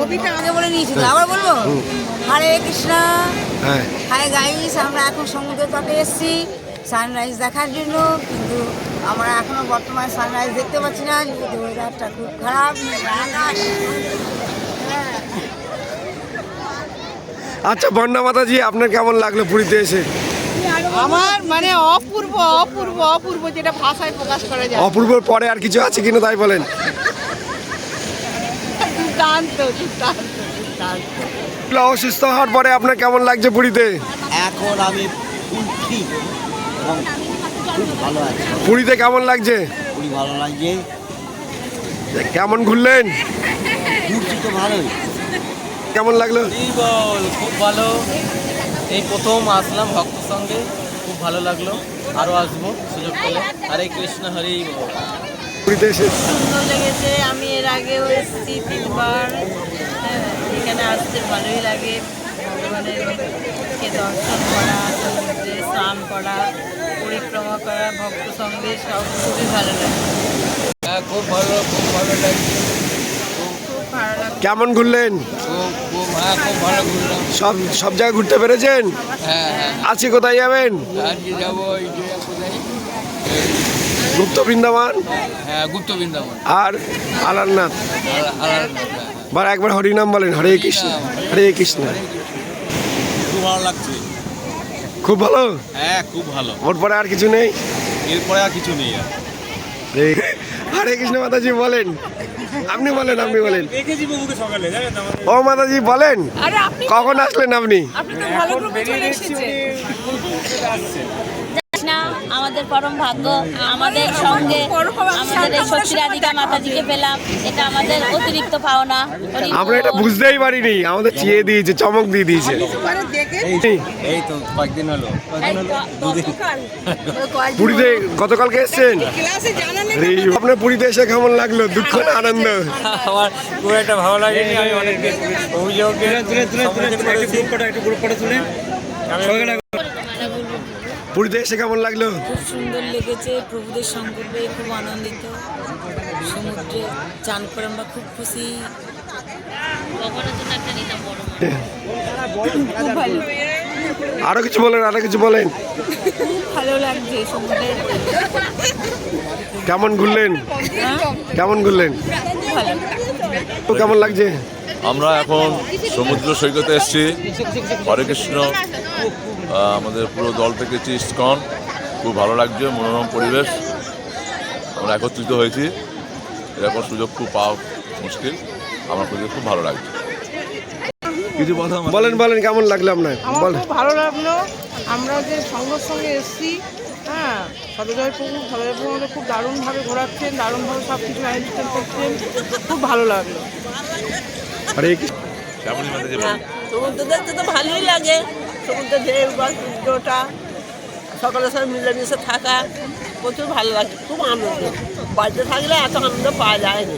কবিটা আগে বলে নিয়েছিল আবার বলব? হরে কৃষ্ণ। হ্যাঁ। হাই গাইস আমরা এখন সমুদ্র তটে এসেছি। সানরাইজ দেখার জন্য কিন্তু আমরা এখনও বর্তমানে সানরাইজ দেখতে পাচ্ছি না যেহেতু ওয়েদারটা খুব খারাপ। হ্যাঁ আচ্ছা বন্যা মাতাজি আপনার কেমন লাগল পুরীতে এসে? আমার মানে অপূর্ব অপূর্ব অপূর্ব যেটা ভাষায় প্রকাশ করা যায়। অপূর্বর পরে আর কিছু আছে কিনা তাই বলেন? দুর্দান্ত দুর্দান্ত দুর্দান্ত। অসুস্থ হওয়ার পরে আপনার কেমন লাগছে পুরীতে? এখন আমি ফুল ফ্রি এবং খুব ভালো আছি। পুরীতে কেমন লাগছে? খুবই ভালো লাগছে। কেমন ঘুরলেন? ঘুরছি তো ভালোই। কেমন লাগল? এই বল খুব ভালো। এই প্রথম আসলাম ভক্ত সঙ্গে খুব ভালো লাগল। আরও আসব সুযোগ পেলে। হরে কৃষ্ণ হরে বল। সুন্দর লেগেছে। আমি এর আগেও এসেছি তিনবার। হ্যাঁ, এখানে আসতে ভালোই লাগে। ভগবানের দর্শন করা সমুদ্রে স্নান করা পরিক্রমা করা ভক্ত সঙ্গে সব খুবই ভালো লাগে। হ্যাঁ খুব ভালো খুব ভালো লাগছে। কেমন ঘুরলেন? হ্যাঁ খুব ভালো ঘুরলাম। সব সব জায়গায় ঘুরতে পেরেছেন? হ্যাঁ হ্যাঁ। আজকে কোথায় যাবেন? আজকে যাব এই যে কোথায় গুপ্ত বৃন্দাবন? হ্যাঁ গুপ্ত বৃন্দাবন। আর আলারনাথ? বার একবার হরিনাম বলেন হরে কৃষ্ণ হরে কৃষ্ণ। খুব ভালো লাগছে। খুব ভালো? হ্যাঁ খুব ভালো। ওর পরে আর কিছু নেই? এরপরে আর কিছু নেই হরে কৃষ্ণ মাতাজি বলেন। আপনি বলেন আপনি বলেন। ও মাতাজি বলেন কখন আসলেন আপনি? না আমাদের পরম ভাগ্য আমাদের সঙ্গে আমাদের এই সত্যি রাধিকা মাতাজিকে পেলাম এটা আমাদের অতিরিক্ত পাওনা আমরা এটা বুঝতেই পারিনি আমাদের চিয়ে দিয়েছে চমক দিয়ে দিয়েছে এই, তো কয়েকদিন হলো গতকাল পুরীতে গতকালকে এসছেন এই, আপনার পুরীতে এসে কেমন লাগল দুঃখ না আনন্দ আমার খুব একটা ভালো লাগেনি আমি অনেক অভিযোগকে পুরীতে এসে কেমন লাগল? খুব সুন্দর লেগেছে প্রভুদের সম্পর্কে খুব আনন্দিত। সমুদ্রে চান করে আমরা খুব খুশি। আরও কিছু বলেন আরও কিছু বলেন। ভালো লাগছে সমুদ্রে। কেমন ঘুরলেন? কেমন ঘুরলেন? তো কেমন লাগছে? আমরা এখন সমুদ্র সৈকতে এসেছি। হরে কৃষ্ণ। আমাদের পুরো দল থেকে এসেছি ইস্কন খুব ভালো লাগছে মনোরম পরিবেশ। আমরা একত্রিত হয়েছি। এরকম সুযোগ খুব পাওয়া মুশকিল। আমার খুব ভালো লাগছে। কিছু কথা বলেন বলেন কেমন লাগল আপনার? ভালো লাগল। আমরা যে সঙ্গের সঙ্গে এসেছি হ্যাঁ সদজয় প্রভু সদজয় প্রভু আমাদের খুব দারুণভাবে ঘোরাচ্ছেন দারুণভাবে সব কিছু আয়োজন করছেন। খুব ভালো লাগল। মাঝে বলুন। সমুদ্র দেখতে তো ভালোই লাগে। সমুদ্রের ঢেউ বা সূর্যটা সকলের সাথে মিলেমিশে থাকা প্রচুর ভালো লাগে খুব আনন্দ। বাড়িতে থাকলে এত আনন্দ পাওয়া যায় না।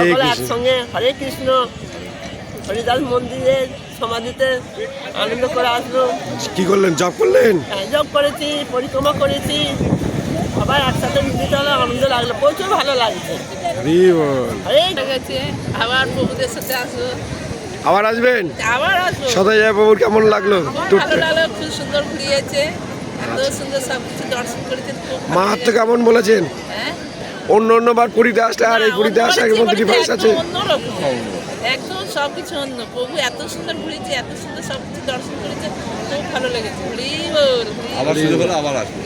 সকলে একসঙ্গে হরে কৃষ্ণ হরিদাস মন্দিরে সমাধিতে আনন্দ করে আসলো। কি করলেন? জব করলেন? যোগ করেছি পরিক্রমা করেছি। সবাই একসাথে মিলিত হলে আনন্দ লাগল প্রচুর ভালো লাগছে। হরে গেছে আবার প্রভুদের সাথে আসব আবার আসবেন? আবার আসব। সদাই বাবুর কেমন লাগল? ভালো লাগল খুব সুন্দর ঘুরিয়েছে এত সুন্দর সব কিছু দর্শন করেছে খুব ভালো মাহাত্ম কেমন বলেছেন? হ্যাঁ? অন্য অন্য বার পুরীতে আসলে আর এই পুরীতে আসা এর মধ্যে ডিফারেন্স আছে। একদম সব কিছু অন্য। প্রভু এত সুন্দর ঘুরেছে এত সুন্দর সব কিছু দর্শন করেছে খুব ভালো লেগেছে। হরি বল আবার সুযোগ হলো আবার আসব।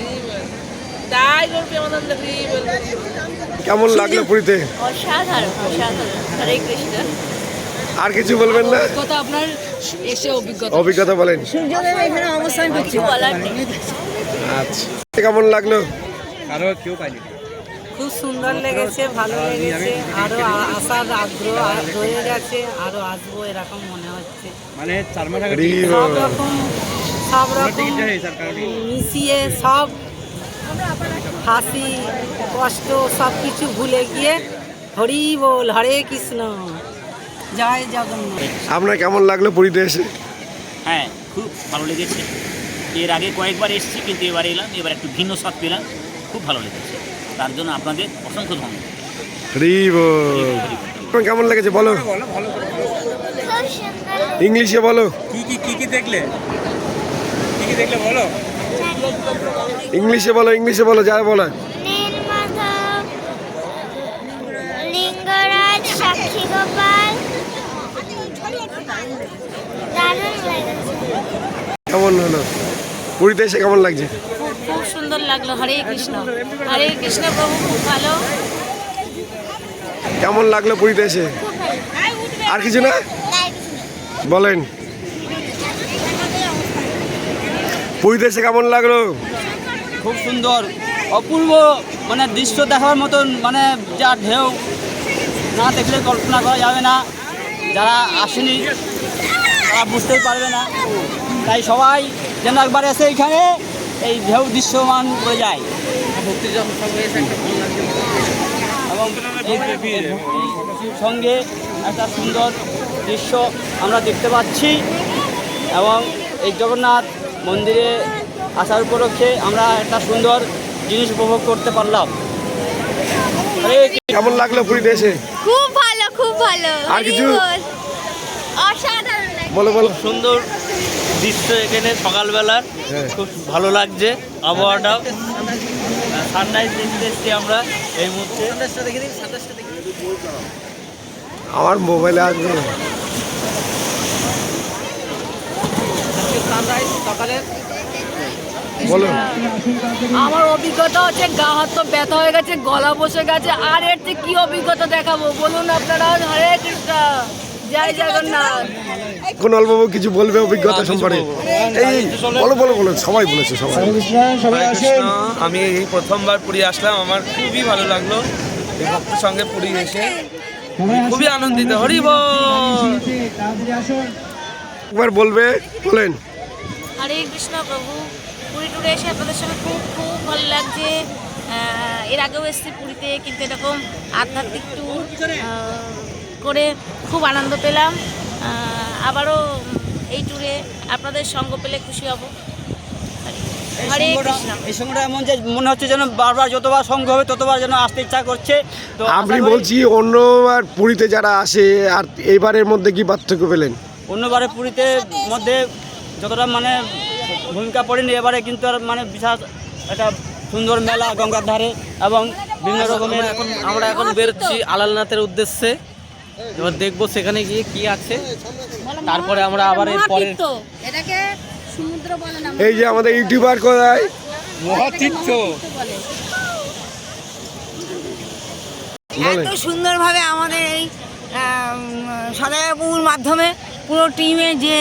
তাই করবে আমাদের হরি বল কেমন লাগল পুরীতে? অসাধারণ অসাধারণ। হরে কৃষ্ণ। আর কিছু বলবেন না? কথা আপনার এসে অভিজ্ঞতা। অভিজ্ঞতা বলেন। সূর্যদেব এখানে অবস্থান করছে। বলার নেই। আচ্ছা। কেমন লাগল? কারও কেউ পাইনি। খুব সুন্দর লেগেছে ভালো লেগেছে। আরও আসার আগ্রহ রয়ে গেছে আরও আসব এরকম মনে হচ্ছে। মানে চার মাস হরি সব রকম সব রকম মিশিয়ে সব হাসি কষ্ট সব কিছু ভুলে গিয়ে হরি বল হরে কৃষ্ণ। জয় জগন্নাথ। আপনার কেমন লাগল পুরীতে এসে হ্যাঁ খুব ভালো লেগেছে। এর আগে কয়েকবার এসেছি কিন্তু এবার এলাম এবার একটু ভিন্ন স্বাদ পেলাম। খুব ভালো লেগেছে। তার জন্য আপনাদের অসংখ্য ধন্যবাদ। আপনার কেমন লেগেছে বলো। ইংলিশে বলো। কি কি কি কি দেখলে? কি কি দেখলে বলো? ইংলিশে বলো ইংলিশে বলো যা বলো লিঙ্গরাজ সাক্ষী কেমন হলো? পুরীতে এসে কেমন লাগছে? খুব সুন্দর লাগল হরে কৃষ্ণ। হরে কৃষ্ণ প্রভু খুব ভালো। কেমন লাগল পুরীতে এসে? আর কিছু না? বলেন। পুরীতে এসে কেমন লাগল? খুব সুন্দর। অপূর্ব মানে দৃশ্য দেখার মতন মানে যা ঢেউ। না দেখলে কল্পনা করা যাবে না। যারা আসেনি তারা বুঝতেই পারবে না। তাই সবাই যেন একবার এসে এখানে এই ঢেউ দৃশ্যমান করে যায়। এবং এই সঙ্গে একটা সুন্দর দৃশ্য আমরা দেখতে পাচ্ছি এবং এই জগন্নাথ মন্দিরে আসার উপলক্ষে আমরা একটা সুন্দর জিনিস উপভোগ করতে পারলাম। কেমন লাগল পুরীতে এসে খুব ভালো খুব ভালো। আর কিছু? অসাধারণ বলো বলো। সুন্দর দৃশ্য এখানে সকালবেলার। হ্যাঁ। খুব ভালো লাগছে আবহাওয়াটাও সানরাইজ দেখতে এসছি আমরা এই মুহূর্তে। আমার মোবাইলে আসবে। সানরাইজ সকালে বলো আমার অভিজ্ঞতা হচ্ছে গা হাত তো ব্যথা হয়ে গেছে গলা বসে গেছে আর এর থেকে কি অভিজ্ঞতা দেখাবো? বলুন আপনারা। হরে কৃষ্ণ। কোন অল্পবাবু কিছু বলবে অভিজ্ঞতা সম্পর্কে? এই বলো বলো বলো সবাই বলেছে সবাই। আমি এই প্রথমবার পুরী আসলাম আমার খুবই ভালো লাগল। এই ভক্তের সঙ্গে পুরী এসে। খুবই আনন্দিত হরি বল। একবার বলবে বলেন। হরে কৃষ্ণ প্রভু পুরী টুরে এসে আপনাদের সঙ্গে খুব খুব ভালো লাগছে। এর আগেও এসেছি পুরীতে কিন্তু এরকম আধ্যাত্মিক ট্যুর করে খুব আনন্দ পেলাম। আবারও এই ট্যুরে আপনাদের সঙ্গ পেলে খুশি হব। এই সঙ্গটা এমন যে মনে হচ্ছে যেন বারবার যতবার সঙ্গ হবে ততবার যেন আসতে ইচ্ছা করছে। তো বলছি অন্যবার পুরীতে যারা আসে আর এইবারের মধ্যে কি পার্থক্য পেলেন? অন্যবারে পুরীতে মধ্যে যতটা মানে ভূমিকা পড়েনি এবারে কিন্তু আর মানে বিশাল একটা সুন্দর মেলা গঙ্গার ধারে এবং বিভিন্ন রকমের এখন আমরা এখন বেরোচ্ছি আলালনাথের উদ্দেশ্যে। এবার দেখব সেখানে গিয়ে কি আছে। তারপরে আমরা আবার এর পরে এটাকে সমুদ্র বলে না এই যে আমাদের ইউটিউবার কোথায়? মহাতীর্থ। এত সুন্দরভাবে আমাদের এই সদয়পুর মাধ্যমে পুরো টিমে যে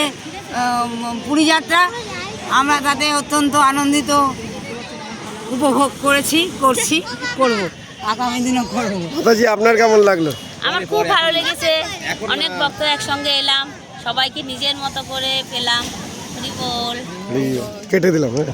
পুরী যাত্রা আমরা তাতে অত্যন্ত আনন্দিত উপভোগ করেছি করছি করব। আগামী দিনও করব। আপনার কেমন লাগল? আমার খুব ভালো লেগেছে। অনেক ভক্ত একসঙ্গে এলাম। সবাইকে নিজের মতো করে পেলাম। কেটে দিলাম হ্যাঁ।